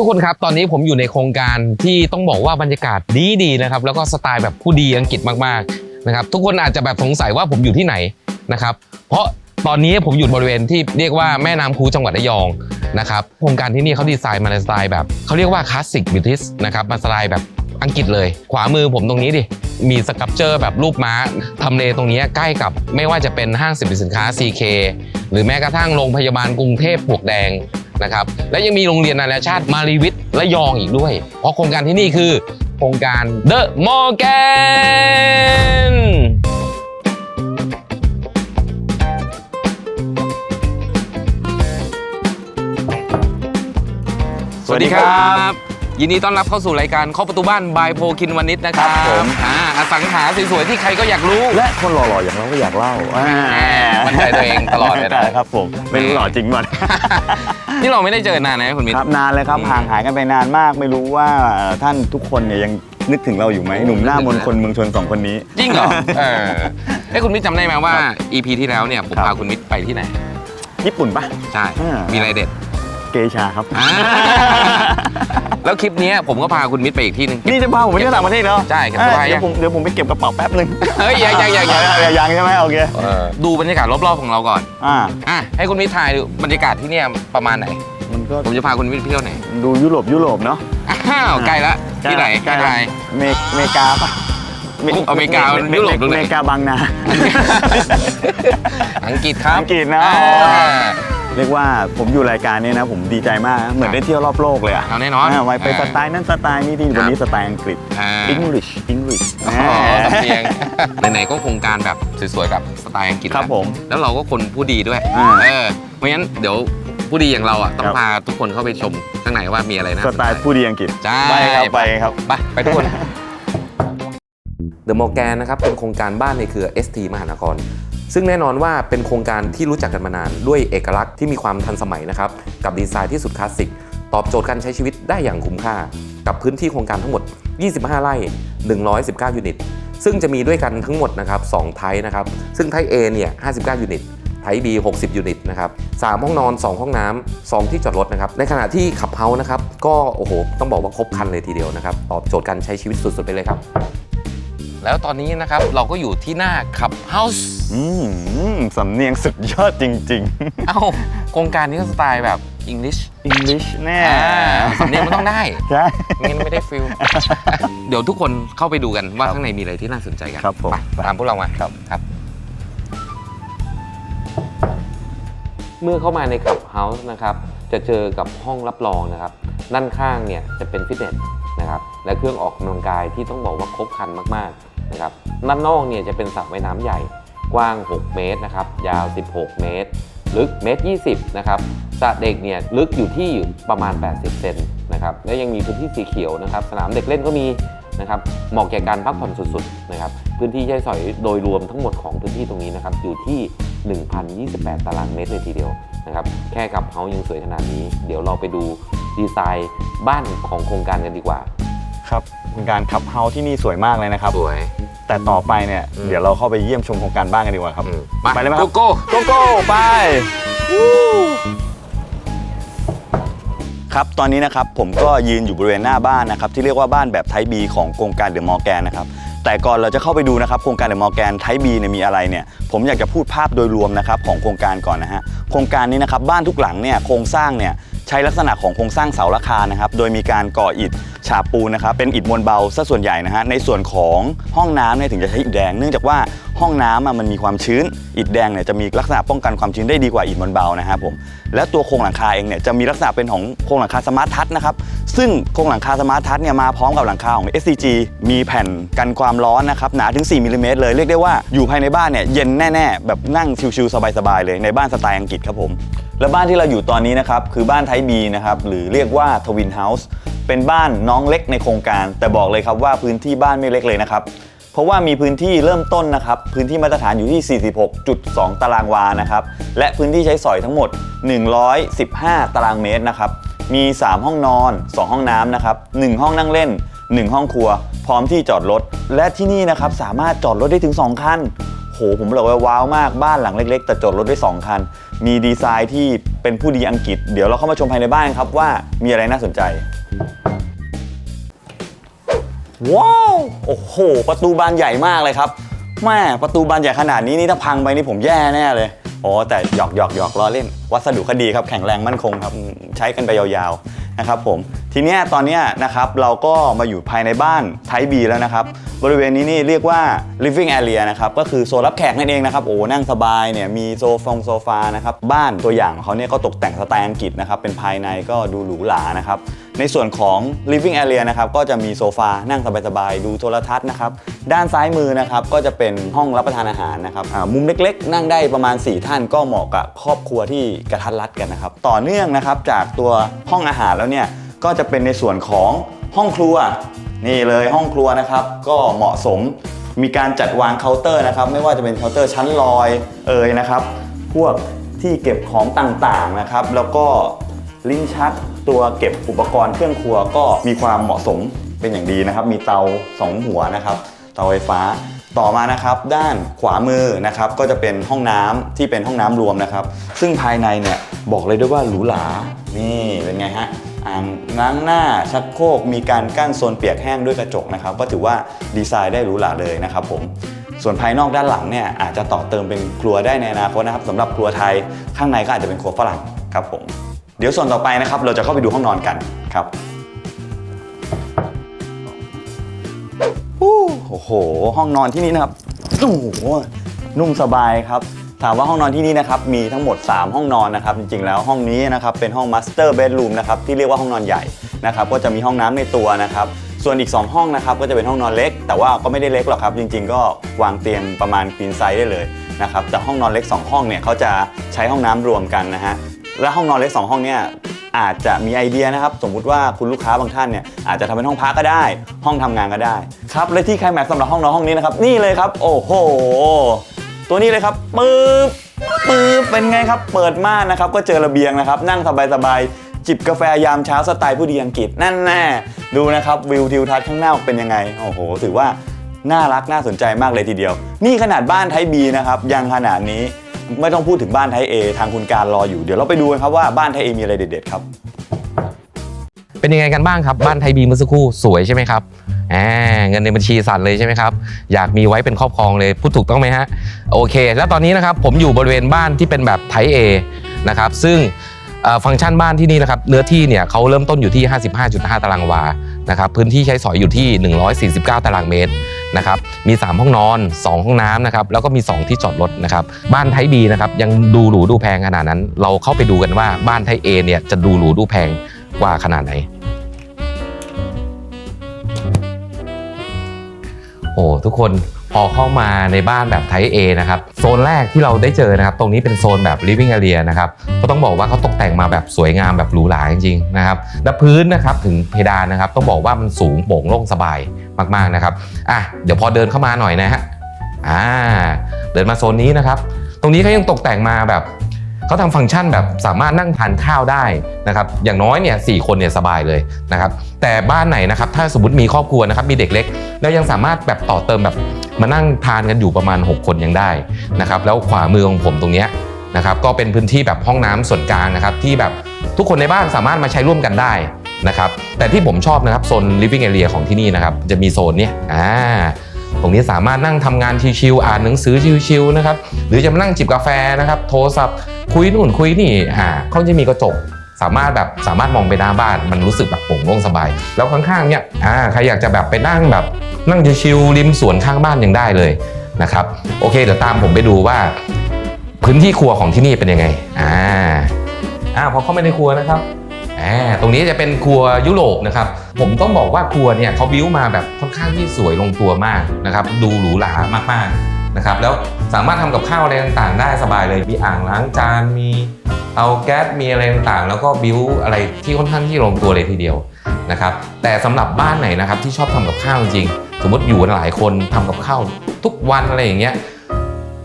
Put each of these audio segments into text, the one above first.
ทุกคนครับ ตอนนี้ผมอยู่ในโครงการที่ต้องบอกว่าบรรยากาศดีดีนะครับ แล้วก็สไตล์แบบผู้ดีอังกฤษมากๆนะครับ ทุกคนอาจจะแบบสงสัยว่าผมอยู่ที่ไหนนะครับ เพราะตอนนี้ผมอยู่บริเวณที่เรียกว่าแม่น้ำคูจังหวัดระยองนะครับ โครงการที่นี่เขาดีไซน์มาในสไตล์แบบเขาเรียกว่าคลาสสิกบิทิสนะครับมาสไตล์แบบอังกฤษเลย ขวามือผมตรงนี้ดิ มีสครับเจอร์แบบรูปม้า ทำเลตรงนี้ใกล้กับไม่ว่าจะเป็นห้างสรรพสินค้า CK หรือแม้กระทั่งโรงพยาบาลกรุงเทพปวกแดง นะครับและยังมีโรงเรียนนานาชาติมารีวิทย์และยองอีกด้วย เพราะโครงการที่นี่คือโครงการ The Morgan สวัสดีครับ ยินดีต้อนรับเข้าสู่รายการเคาะประตูบ้านบายโพคินวานิชนะครับครับผม อ่าอสังหาสวยๆที่ใครก็อยากรู้ และคนหล่อๆอย่างเราก็อยากเล่าอ่ามั่นใจตัวเองตลอดเลยนะ ครับผมไม่รู้หล่อจริงมั้ยนี่เราไม่ได้เจอนานนะคุณมิตร ครับนานเลยครับอืมห่างหายกันไปนานมาก ไม่รู้ว่าเอ่อท่านทุกคนเนี่ยยังนึกถึงเราอยู่ไหมหนุ่มหน้ามนต์คนเมืองชนสองคนนี้ จริงเหรอเออเอ้ยคุณมิตรจำได้ไหมว่าครับ EP ที่แล้วเนี่ยผมครับ พาคุณมิตรไปที่ไหน ญี่ปุ่นปะ ใช่ อ่ามี มีอะไรเด็ด เกชาครับ อ่าแล้วคลิปเนี้ยผมก็พาคุณมิตรไปอีกที่หนึง นี่จะพาผมไปเที่ยวต่างประเทศเหรอใช่ครับเอ้ยสบายยังเดี๋ยวผมเดี๋ยวผมไปเก็บกระเป๋าแป๊บนึงเฮ้ยยังยังยังยังยังยังใช่ไหมโอเคเออดูบรรยากาศรอบๆของเราก่อนอ่า อะให้คุณมิตรทายดูบรรยากาศที่เนี่ยประมาณไหน มันก็ผมจะพาคุณมิตรไปเที่ยวไหนดูยุโรปยุโรปเนาะอ้าวใกล้ละที่ไหนใกล้ใกล้เมกเมกาปะอเมริกายุโรปตรงไหน เมกาบางนา อังกฤษครับอังกฤษนะ อ่า เรียกว่าผมอยู่รายการนี้นะผมดีใจมากนะเหมือนได้เที่ยวรอบโลกเลยอะเอาแน่นอนาไปไปสไตล์นั้นสไตล์นี้ที่วันนี้สไตล์อังกฤษอ่า English English อ๋อสำเนียงไหนๆก็โครงการแบบสวยๆแบบสไตล์อังกฤษครับแล้วผมแล้วเราก็คนผู้ดีด้วยอ่าเออเพราะงั้นเดี๋ยวผู้ดีอย่างเราอะต้องครับพาทุกคนเข้าไปชมข้างในว่ามีอะไรนะสไตล์ผู้ดีอังกฤษใช่ไปครับไปครับไปไปทุกคน The Morgan นะครับเป็นโครงการบ้านในเครือ ST มหานคร ซึ่งแน่นอนว่าเป็นโครงการที่รู้จักกันมานาน ด้วยเอกลักษณ์ที่มีความทันสมัยนะครับกับดีไซน์ที่สุดคลาสสิกตอบโจทย์การใช้ชีวิตได้อย่างคุ้มค่า กับพื้นที่โครงการทั้งหมด 25 ไร่ 119 ยูนิต ซึ่งจะมีด้วยกันทั้งหมดนะครับ2ไทป์นะครับ ซึ่งไทป์ A เนี่ย 59 ยูนิต ไทป์ B 60 ยูนิตนะครับ 3 ห้องนอน 2 ห้องน้ำ 2 ที่จอดรถนะครับ ในขณะที่ขับเฮานะครับ ก็โอ้โห ต้องบอกว่าครบคันเลยทีเดียวนะครับ ตอบโจทย์การใช้ชีวิตสุดๆไปเลยครับ แล้วตอนนี้นะครับเราก็อยู่ที่หน้าขับเฮาส์อืมสำเนียงสุดยอดจริงเอ้าโครงการนี้ก็สไตล์แบบอังกฤษๆ English แน่สำเนียงมันต้องได้ใช่ไม่งั้นไม่ได้ฟิลเดี๋ยวทุกคนเข้าไปดูกันว่าข้างในมีอะไรที่น่าสนใจกันครับผมไปตามพวกเรามาครับครับ เมื่อเข้ามาในขับเฮาส์นะครับ จะเจอกับห้องรับรองนะครับ ด้านข้างเนี่ยจะเป็นฟิตเนสนะครับ และเครื่องออกกำลังกายที่ต้องบอกว่าครบครันมากๆ นะครับด้านนอกเนี่ยจะเป็นสระว่ายน้ำใหญ่กว้าง 6 เมตรนะครับยาว 16 เมตร ลึกเมตร 20 นะครับสระเด็กเนี่ยลึกอยู่ที่ประมาณ 80 เซนนะครับและยังมีพื้นที่สีเขียวนะครับ สนามเด็กเล่นก็มีนะครับเหมาะแก่การพักผ่อนสุดๆนะครับพื้นที่ใช้สอยโดยรวมทั้งหมดของพื้นที่ตรงนี้นะครับอยู่ที่ 1,028 ตารางเมตรเลยทีเดียวนะครับแค่กับเฮายังสวยขนาดนี้ เดี๋ยวเราไปดูดีไซน์บ้านของโครงการกันดีกว่าครับ เป็นการขับเฮาที่นี่สวยมากเลยนะครับ สวย แต่ต่อไปเนี่ยอืมเดี๋ยวเราเข้าไปเยี่ยมชมโครงการบ้านกันดีกว่าครับ ไปเลยไหมครับโกโก้โกโก้ไปครับตอนนี้นะครับผมก็ยืนอยู่บริเวณหน้าบ้านนะครับที่เรียกว่าบ้านแบบไทป์บีของโครงการเดอะมอร์แกนนะครับแต่ก่อนเราจะเข้าไปดูนะครับโครงการเดอะมอร์แกนไทป์บีเนี่ยมีอะไรเนี่ยผมอยากจะพูดภาพโดยรวมนะครับของโครงการก่อนนะฮะโครงการนี้นะครับบ้านทุกหลังเนี่ยโครงสร้างเนี่ย ใช้ลักษณะของโครงสร้างเสาราคานะครับ โดยมีการก่ออิฐฉาบปูนนะครับ เป็นอิฐมวลเบาซะส่วนใหญ่นะฮะ ในส่วนของห้องน้ำเนี่ยถึงจะใช้อิฐแดง เนื่องจากว่าห้องน้ำอะมันมีความชื้น อิฐแดงเนี่ยจะมีลักษณะป้องกันความชื้นได้ดีกว่าอิฐมวลเบานะครับผม และตัวโครงหลังคาเองเนี่ยจะมีลักษณะเป็นของโครงหลังคาสมาร์ททัชนะครับ ซึ่งโครงหลังคาสมาร์ททัชเนี่ยมาพร้อมกับหลังคาของ SCG มีแผ่นกันความร้อนนะครับหนาถึง 4มิลลิเมตรเลย เรียกได้ว่าอยู่ภายในบ้านเนี่ยเย็นแน่ ๆ แบบนั่งชิวๆสบายๆเลยในบ้านสไตล์อังกฤษครับผม และบ้านที่เราอยู่ตอนนี้นะครับคือบ้านไทบีนะครับหรือเรียกว่าทวินเฮาส์เป็นบ้านน้องเล็กในโครงการ แต่บอกเลยครับว่าพื้นที่บ้านไม่เล็กเลยนะครับ เพราะว่ามีพื้นที่เริ่มต้นนะครับ พื้นที่มาตรฐานอยู่ที่ 46.2 ตารางวานะครับ และพื้นที่ใช้สอยทั้งหมด 115 ตารางเมตรนะครับ มี 3 ห้องนอน 2 ห้องน้ำนะครับ 1 ห้องนั่งเล่น 1 ห้องครัว พร้อมที่จอดรถ และที่นี่นะครับสามารถจอดรถได้ถึง 2 คัน โหโหผมบอกเลยว่าว้าวมากบ้านหลังเล็ก ๆ แต่จอดรถได้ 2 คัน มีดีไซน์ที่เป็นผู้ดีอังกฤษ เดี๋ยวเราเข้ามาชมภายในบ้านครับว่ามีอะไรน่าสนใจ ว้าวโอ้โห ประตูบานใหญ่มากเลยครับแม่ประตูบานใหญ่ขนาดนี้นี่ถ้าพังไปนี่ผมแย่แน่เลยอ๋อแต่หยอกหยอกหยอกล้อเล่น วัสดุคดีครับแข็งแรงมั่นคงครับใช้กันไปยาวๆ นะครับผมทีนี้ตอนนี้นะครับเราก็มาอยู่ภายในบ้านไทบีแล้วนะครับ บริเวณนี้นี่เรียกว่า living area นะครับก็คือโซนรับแขกนั่นเองนะครับโอ้นั่งสบายเนี่ยมีโซฟงโซฟานะครับบ้านตัวอย่างของเขาเนี่ยก็ตกแต่งสไตล์อังกฤษนะครับเป็นภายในก็ดูหรูหรานะครับ ในส่วนของ living area นะครับก็จะมีโซฟานั่งสบายๆดูโทรทัศน์นะครับด้านซ้ายมือนะครับก็จะเป็นห้องรับประทานอาหารนะครับมุมเล็กๆ นั่งได้ประมาณ 4 ท่านก็เหมาะกับครอบครัวที่กระทัดรัดกันนะครับต่อเนื่องนะครับจากตัวห้องอาหารแล้วเนี่ยก็จะเป็นในส่วนของห้องครัวนี่เลยห้องครัวนะครับก็เหมาะสมมีการจัดวางเคาน์เตอร์นะครับไม่ว่าจะเป็นเคาน์เตอร์ชั้นลอยเอ่ยนะครับพวกที่เก็บของต่างๆนะครับ แล้วก็ ลิ้นชักตัวเก็บอุปกรณ์เครื่องครัวก็มีความเหมาะสมเป็นอย่างดีนะครับ มีเตา 2 หัวนะครับ เตาไฟฟ้าต่อมานะครับด้านขวามือนะครับก็จะเป็นห้องน้ำที่เป็นห้องน้ำรวมนะครับ ซึ่งภายในเนี่ยบอกเลยด้วยว่าหรูหรานี่เป็นไงฮะอ่างล้างหน้าชักโครกมีการกั้นโซนเปียกแห้งด้วยกระจกนะครับ ก็ถือว่าดีไซน์ได้หรูหราเลยนะครับผมส่วนภายนอกด้านหลังเนี่ยอาจจะต่อเติมเป็นครัวได้ในอนาคตนะครับสำหรับครัวไทยข้างในก็อาจจะเป็นครัวฝรั่งครับผม เดี๋ยวส่วนต่อไปนะครับ เราจะเข้าไปดูห้องนอนกันครับโอ้โห ห้องนอนที่นี่นะครับโอ้โหนุ่มสบายครับ ถามว่าห้องนอนที่นี่นะครับมีทั้งหมด 3 ห้องนอนนะครับ จริงๆ แล้วห้องนี้นะครับเป็นห้อง Master Bedroom นะครับที่เรียกว่าห้องนอนใหญ่นะครับก็จะมีห้องน้ำในตัวนะครับ ส่วนอีก 2 ห้องนะครับก็จะเป็นห้องนอนเล็ก แต่ว่าก็ไม่ได้เล็กหรอกครับ จริง ๆ ก็วางเตียงประมาณควีนไซส์ได้เลยนะครับแต่ห้องนอนเล็ก 2 ห้องเนี่ยเขาจะใช้ห้องน้ำรวมกันนะฮะ และห้องนอนเล็ก2ห้องเนี่ยอาจจะมีไอเดียนะครับ สมมุติว่าคุณลูกค้าบางท่านเนี่ยอาจจะทำเป็นห้องพักก็ได้ ห้องทำงานก็ได้ครับและที่ไคลแม็กซ์สำหรับห้องนอนห้องนี้นะครับนี่เลยครับ โอ้โห ตัวนี้เลยครับปึ๊บปึ๊บเป็นไงครับ เปิดม่านนะครับ ก็เจอระเบียงนะครับ นั่งสบายๆจิบกาแฟยามเช้าสไตล์ผู้ดีอังกฤษนั่นแน่ดูนะครับวิวทิวทัศน์ข้างหน้าเป็นยังไงโอ้โห ถือว่าน่ารักน่าสนใจมากเลยทีเดียว นี่ขนาดบ้านไทยบีนะครับยังขนาดนี้ ไม่ต้องพูดถึงบ้านไทยเอทางคุณการรออยู่ เดี๋ยวเราไปดูกันครับว่าบ้านไทยเอมีอะไรเด็ดๆครับ เป็นยังไงกันบ้างครับ บ้านไทยบีเมื่อสักครู่สวยใช่ไหมครับแหมเงินในบัญชีสั่นเลยใช่ไหมครับ อยากมีไว้เป็นครอบครองเลยพูดถูกต้องไหมฮะ โอเค แล้วตอนนี้นะครับผมอยู่บริเวณบ้านที่เป็นแบบไทยเอนะครับซึ่งฟังก์ชันบ้านที่นี่นะครับเนื้อที่เนี่ยเขาเริ่มต้นอยู่ที่ 55.5 ตารางวานะครับพื้นที่ใช้สอยอยู่ที่ 149 ตารางเมตร นะครับมี 3 ห้องนอน 2 ห้องน้ำนะครับแล้วก็มี 2 ที่จอดรถนะครับบ้านไทยบีนะครับยังดูหรูดูแพงขนาดนั้น เราเข้าไปดูกันว่าบ้านไทยเอเนี่ยจะดูหรูดูแพงกว่าขนาดไหนโอ้ทุกคนพอเข้ามาในบ้านแบบไทป์ A นะครับโซนแรกที่เราได้เจอนะครับ ตรงนี้เป็นโซนแบบ living area นะครับก็ต้องบอกว่าเขาตกแต่งมาแบบสวยงามแบบหรูหราจริงๆนะครับและพื้นนะครับถึงเพดานนะครับ ต้องบอกว่ามันสูงโปร่งโล่งสบาย มากๆนะครับอะเดี๋ยวพอเดินเข้ามาหน่อยนะฮะอ่าเดินมาโซนนี้นะครับ ตรงนี้เขายังตกแต่งมาแบบเขาทำฟังก์ชันแบบสามารถนั่งทานข้าวได้นะครับ อย่างน้อยเนี่ยสคนเนี่ยสบายเลยนะครับ แต่บ้านไหนนะครับถ้าสมมติมีครอบครัวนะครับมีเด็กเล็ก แล้วยังสามารถแบบต่อเติมแบบมานั่งทานกันอยู่ประมาณ 6 คนยังได้นะครับ แล้วขวามือของผมตรงนี้นะครับ ก็เป็นพื้นที่แบบห้องน้ำส่วนกลางนะครับ ที่แบบทุกคนในบ้านสามารถมาใช้ร่วมกันได้ นะครับแต่ที่ผมชอบนะครับโซน living area ของที่นี่นะครับจะมีโซนเนี้ยอ่าตรงนี้สามารถนั่งทำงานชิวๆอ่านหนังสือชิวๆนะครับหรือจะมานั่งจิบกาแฟนะครับโทรศัพท์คุยนู่นคุยนี่อ่าเขาจะมีกระจกสามารถแบบสามารถมองไปหน้าบ้านมันรู้สึกแบบโปร่งโล่งสบาย แล้วข้างๆเนี่ยอ่าใครอยากจะแบบไปนั่งแบบนั่งชิวๆริมสวนข้างบ้านยังได้เลยนะครับโอเคเดี๋ยวตามผมไปดูว่า พื้นที่ครัวของที่นี่เป็นยังไงอ่าอ่าพอเข้ามาในครัวนะครับ อ่าตรงนี้จะเป็นครัวยุโรปนะครับ ผมต้องบอกว่าครัวเนี่ยเขาบิ้วมาแบบค่อนข้างที่สวยลงตัวมากนะครับ ดูหรูหรามากๆนะครับ แล้วสามารถทำกับข้าวอะไรต่างๆ ได้สบายเลย มีอ่างล้างจาน มีเตาแก๊ส มีอะไรต่างๆ แล้วก็บิ้วอะไรที่ค่อนข้างที่ลงตัวเลยทีเดียวนะครับ แต่สำหรับบ้านไหนนะครับที่ชอบทำกับข้าวจริง สมมติอยู่กันหลายคนทำกับข้าวทุกวันอะไรอย่างเงี้ย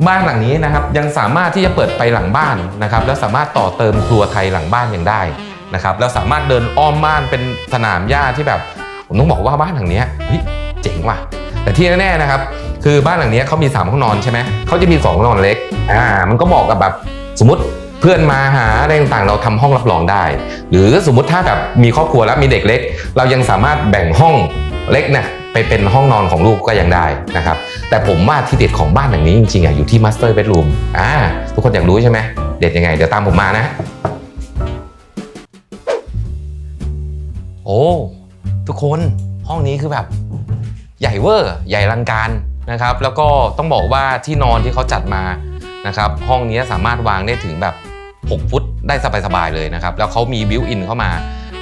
บ้านหลังนี้นะครับยังสามารถที่จะเปิดไปหลังบ้านนะครับ แล้วสามารถต่อเติมครัวไทยหลังบ้านยังได้ นะครับแล้วสามารถเดินอ้อมบ้านเป็นสนามหญ้าที่แบบ ผมต้องบอกว่าบ้านหลังนี้เฮ้ยเจ๋งว่ะ แต่ที่แน่ๆนะครับ คือบ้านหลังนี้เขามี 3 ห้องนอนใช่ไหมเขาจะมี2ห้องนอนเล็กอ่ามันก็เหมาะกับแบบสมมติเพื่อนมาหาอะไรต่างๆ เราทำห้องรับรองได้ หรือสมมติถ้าแบบมีครอบครัวแล้วมีเด็กเล็ก เรายังสามารถแบ่งห้องเล็กเนี่ยไปเป็นห้องนอนของลูกก็ยังได้นะครับ แต่ผมว่าที่เด็ดของบ้านหลังนี้จริงๆอะอยู่ที่ Master Bedroom อ่าทุกคนอยากรู้ใช่ไหมเด็ดยังไง เดี๋ยวตามผมมานะ โอ้ ทุกคนห้องนี้คือแบบใหญ่เวอร์ ใหญ่ลังการนะครับ แล้วก็ต้องบอกว่าที่นอนที่เขาจัดมานะครับ ห้องนี้สามารถวางได้ถึงแบบ 6 ฟุตได้สบายๆเลยนะครับ แล้วเขามีบิวอินเข้ามา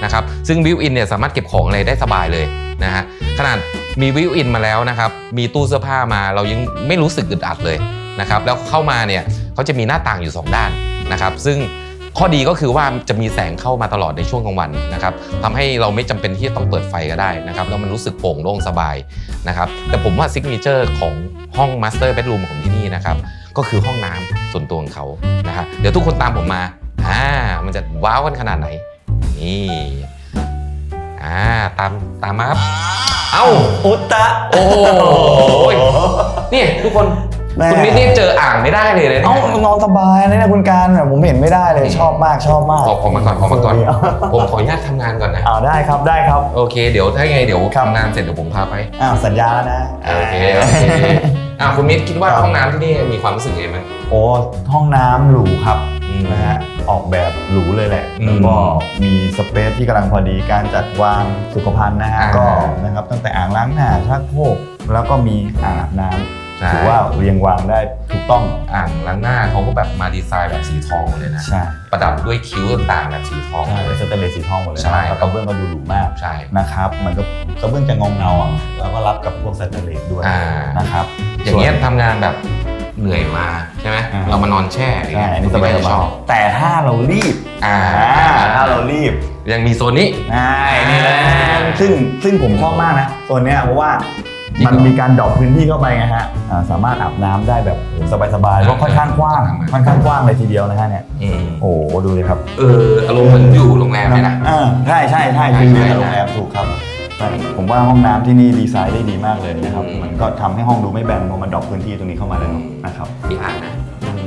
นะครับ ซึ่งบิวอินเนี่ยสามารถเก็บของอะไรได้สบายเลยนะฮะขนาดมีบิวอินมาแล้วนะครับ มีตู้เสื้อผ้ามาเรายังไม่รู้สึกอึดอัดเลยนะครับ แล้วเข้ามาเนี่ยเขาจะมีหน้าต่างอยู่ 2 ด้านนะครับ ซึ่ง ข้อดีก็คือว่าจะมีแสงเข้ามาตลอดในช่วงกลางวันนะครับทำให้เราไม่จำเป็นที่จะต้องเปิดไฟก็ได้นะครับแล้วมันรู้สึกโปร่งโล่งสบายนะครับแต่ผมว่าซิกเนเจอร์ของห้องมาสเตอร์เบดรูมของที่นี่นะครับก็คือห้องน้ำส่วนตัวของเขานะฮะเดี๋ยวทุกคนตามผมมาอ่ามันจะว้าวกันขนาดไหนนี่อ่าตามตามมาครับเอ้าอุตตะโอ้โหนี่ทุกคนแม่ คุณมิตรนี่เจออ่างไม่ได้เลยนะเอ้าเนี่ยนอนสบายนะเนี่ยคุณการแบบผมเห็นไม่ได้เลยชอบมากชอบมากขอขอมาก่อนขอมาก่อนผมขออนุญาตทำงานก่อนนะอ้าวได้ครับได้ครับ โอเค เดี๋ยวถ้าไงเดี๋ยวครับทำงานเสร็จเดี๋ยวผมพาไปอ้าวสัญญาแล้วนะโอเคโอเคอ่าคุณมิตรคิดว่าห้องน้ำที่นี่มีความรู้สึกยังไงบ้างโอ้ห้องน้ำหรูครับอืมนะฮะออกแบบหรูเลยแหละอืมแล้วก็มีสเปซที่กำลังพอดีการจัดวางสุขภัณฑ์นะฮะอ่าก็นะครับตั้งแต่อ่างล้างหน้าชักโครกแล้วก็มีอ่างอาบน้ำ ใช่ ถือว่าเรียงวางได้ถูกต้องอ่างล้างหน้าเขาก็แบบมาดีไซน์แบบสีทองหมดเลยนะ ใช่ประดับด้วยคิ้วต่างๆแบบสีทองใช่เลยสเตนเลสสีทองหมดเลยใช่ นะแล้วกระเบื้องก็ดูหรูมากใช่ นะครับมันก็กระเบื้องจะเงาเงาๆอะแล้วก็รับกับพวกสเตนเลสด้วยอ่านะครับ อย่างเงี้ยส่วนทำงานแบบเหนื่อยมาใช่ไหมอ่า เรามานอนแช่อย่างใช่เงี้ยอันนี้สบายคุณไม่ได้ชอบๆแต่ถ้าเรารีบอ่าอ่าถ้าเรารีบ ยังมีโซนนี้ ใช่นี่แหละซึ่งซึ่งผมชอบมากนะโซนเนี้ยเพราะว่าจริง มันเหรอมีการดรอปพื้นที่เข้าไปไงฮะอ่าสามารถอาบน้ำได้แบบสบายๆเพราะค่อนข้างกว้างอ่าค่อนข้างกว้างเลยทีเดียวนะฮะเนี่ยอืมโอ้โหดูเลยครับเอออารมณ์เหมือนอยู่โรงแรมเลยนะ อ่าใช่ใช่ใช่ใช่คือใช่ในโรงแรมถูกครับใช่ผมว่าห้องน้ำที่นี่ดีไซน์ได้ดีมากเลยนะครับ อืม มันก็ทำให้ห้องดูไม่แบนเพราะมันดรอปพื้นที่ตรงนี้เข้ามาแล้วนะครับที่อ่างนะ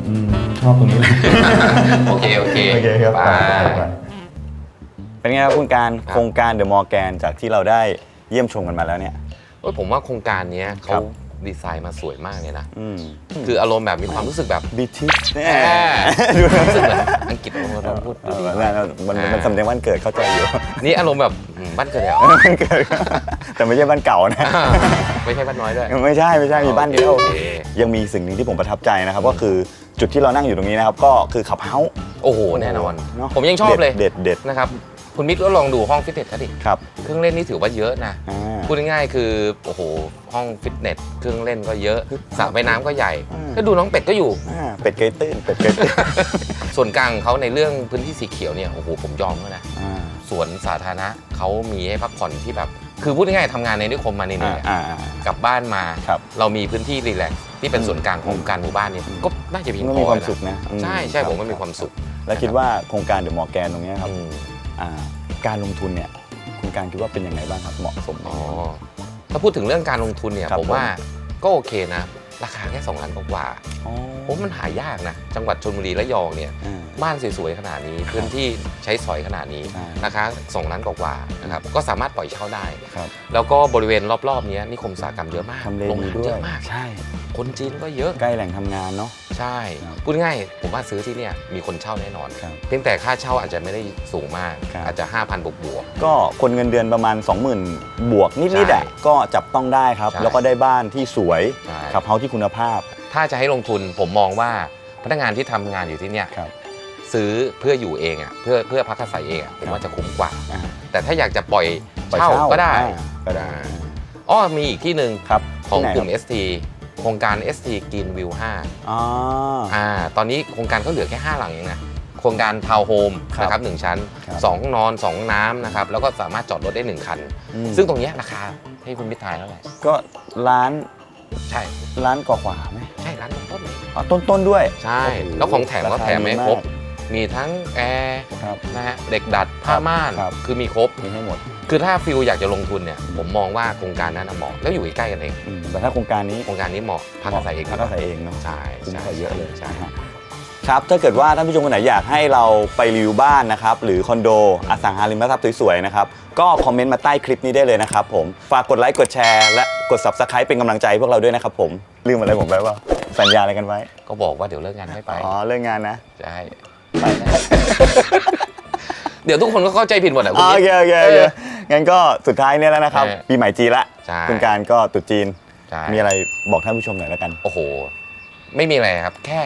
อืมชอบตรงนี้เลย โอเค โอเคโอเคครับไป เป็นไงครับคุณการครับ โครงการเดอะมอร์แกนจากที่เราได้เยี่ยมชมกันมาแล้วเนี่ย โอ้ยผมว่าโครงการเนี้ยคเขารับดีไซน์มาสวยมากเลยนะอืมคืออารมณ์แบบมีความรู้สึกแบบบิทิสเนี่ยแหมดูรู้สึกเหมือนอังกฤษเราพูดเอดูอดีแล้วมันมันสำเนียงวันเกิดเข้าใจอยู่นี่อารมณ์แบบอืมบ้านเกิดแล้ววันเกิดแต่ไม่ใช่บ้านเก่านะไม่ใช่บ้านน้อยด้วยไม่ใช่ไม่ใช่มีบ้านเดียวโอเคยังมีสิ่งหนึ่งที่ผมประทับใจนะครับ ก็คือจุดที่เรานั่งอยู่ตรงนี้นะครับ ก็คือขับเฮาส์โอ้โหแน่นอนเนอะผมยังชอบเลยเด็ดเด็ดนะครับ คุณมิตรก็ลองดูห้องฟิตเนสเขาดิครับเครื่องเล่นนี่ถือว่าเยอะนะ อ่า พูดง่ายๆคือโอ้โหห้องฟิตเนสเครื่องเล่นก็เยอะสระว่ายน้ำก็ใหญ่อืมแล้วดูน้องเป็ดก็อยู่ อ่าเป็ดเกยตื้นเป็ดเกยตื้นส่วนกลางเขาในเรื่องพื้นที่สีเขียวเนี่ยโอ้โหผมยอมเขานะ อ่าสวนสาธารณะเขามีให้พักผ่อนที่แบบ คือพูดง่ายๆทำงานในนิคมมาเหนื่อยๆอ่าอะอ่ากลับบ้านมา ครับ เรามีพื้นที่รีแลกซ์ที่เป็นส่วนกลางของการหมู่บ้านเนี่ยก็น่าจะเพียงก็พมีอความนะสุขนะอืใช่ใช่รับผมว่ามีความสุข แล้วคิดว่าโครงการเดอะมอร์แกนตรงเนี้ยครับ อืม อ่าการลงทุนเนี่ยคุณการคิดว่าเป็นยังไงบ้างครับเหมาะสมไหม อ๋อถ้าพูดถึงเรื่องการลงทุนเนี่ยครับ ผมว่าก็โอเคนะ ราคาแค่2ล้านกว่าอ๋อๆโอ้มันหายากนะ จังหวัดชลบุรีและยองเนี่ย อ่า บ้านสวยๆขนาดนี้พื้นที่ใช้สอยขนาดนี้ใช่ ราคา2ล้านกว่าๆนะครับก็สามารถปล่อยเช่าได้ ครับแล้วก็บริเวณรอบๆเนี้ยนิคมอุตสาหกรรมเยอะมากทำเลโรงดีงานด้เยวยอะมาก ใช่ คนจีนก็เยอะ ใกล้แหล่งทำงานเนาะ ใช่ครับพูดง่ายผมว่าซื้อที่เนี่ยมีคนเช่าแน่นอน ครับเพียงแต่ค่าเช่าอาจจะไม่ได้สูงมาก ครับ อาจจะ 5,000 บวกบวก ก็คนเงินเดือนประมาณ 20,000 บวกนิดๆอะใช่ก็จับต้องได้ครับ ใช่ แล้วก็ได้บ้านที่สวยใช่ขับเฮาที่คุณภาพถ้าจะให้ลงทุนผมมองว่าพนักงานที่ทำงานอยู่ที่เนี่ยครับ ซื้อเพื่ออยู่เองอะเพื่อเพื่อพักอาศัยเองอะผมว่าจะคุ้มกว่า อ่าแต่ถ้าอยากจะปล่อยปล่อยเช่าก็ได้ อ่าก็ได้อ้อมีอีกที่หนึ่งครับของที่ไหนกลุ่มครับ ST โครงการ ST Green View 5อ๋ออ่าตอนนี้โครงการเขาเหลือแค่ 5 หลังเองนะโครงการทาวน์โฮมครับนะครับหนึ่งชั้นครับ2ห้องนอน2ห้องน้ำนะครับแล้วก็สามารถจอดรถได้ 1 คันอืมซึ่งตรงเนี้ยราคาให้คุณพิทายเท่าไหร่ก็ร้านใช่ร้านกว่าๆไหมใช่ร้านต้นๆเลยอ๋อต้นๆด้วย ใช่โอ้โหแล้วของแถมก็ราคาแถมไม่ดีครบากมีทั้งแอร์ครับนะฮะเด็กดัดผ้าม่านครับคือมีครบมีให้หมด คือถ้าฟิลอยากจะลงทุนเนี่ยผมมองว่าโครงการนั้นนะเหมาะแล้วอยู่ใกล้ๆกันเองอืมแต่ถ้าโครงการนี้โครงการนี้เหมาะพักอาศัยเองพักอาศัยเองเนาะ ใช่คุ้มใช่กว่าเยอะเลยใช่นะฮะครับ ถ้าเกิดว่าท่านผู้ชมคนไหนอยากให้เราไปรีวิวบ้านนะครับ หรือคอนโดอสังหาริมทรัพย์สวยๆนะครับ ก็คอมเมนต์มาใต้คลิปนี้ได้เลยนะครับผม ฝากกดไลค์ กดแชร์ และกด subscribe เป็นกำลังใจให้พวกเราด้วยนะครับผม ลืมอะไรผมไปว่าสัญญาอะไรกันไว้ ก็บอกว่าเดี๋ยวเลิกงานไม่ไปอ๋อ เรื่องงานนะ ใช่ไปนะ เดี๋ยวทุกคนก็เข้าใจผิดหมดอะคุณโอนิดเคโอเคโอเค งั้นก็สุดท้ายเนี่ยแล้วนะครับเออปีใหม่จีนละใช่คุณการก็ตรุษจีน ใช่ มีอะไรบอกท่านผู้ชมหน่อยแล้วกัน โอ้โห ไม่มีอะไรครับ แค่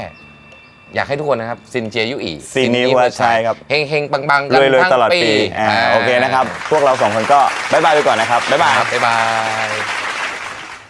อยากให้ทุกคนนะครับซินเจียยุอีซินนี้ว่าใช่ครับ เฮงเฮงๆปังๆรวยๆทั้งตลอดปีอ่าโอเคนะครับ พวกเราสองคนก็บายบายไปก่อนนะครับ บ๊ายบายครับบ๊ายบาย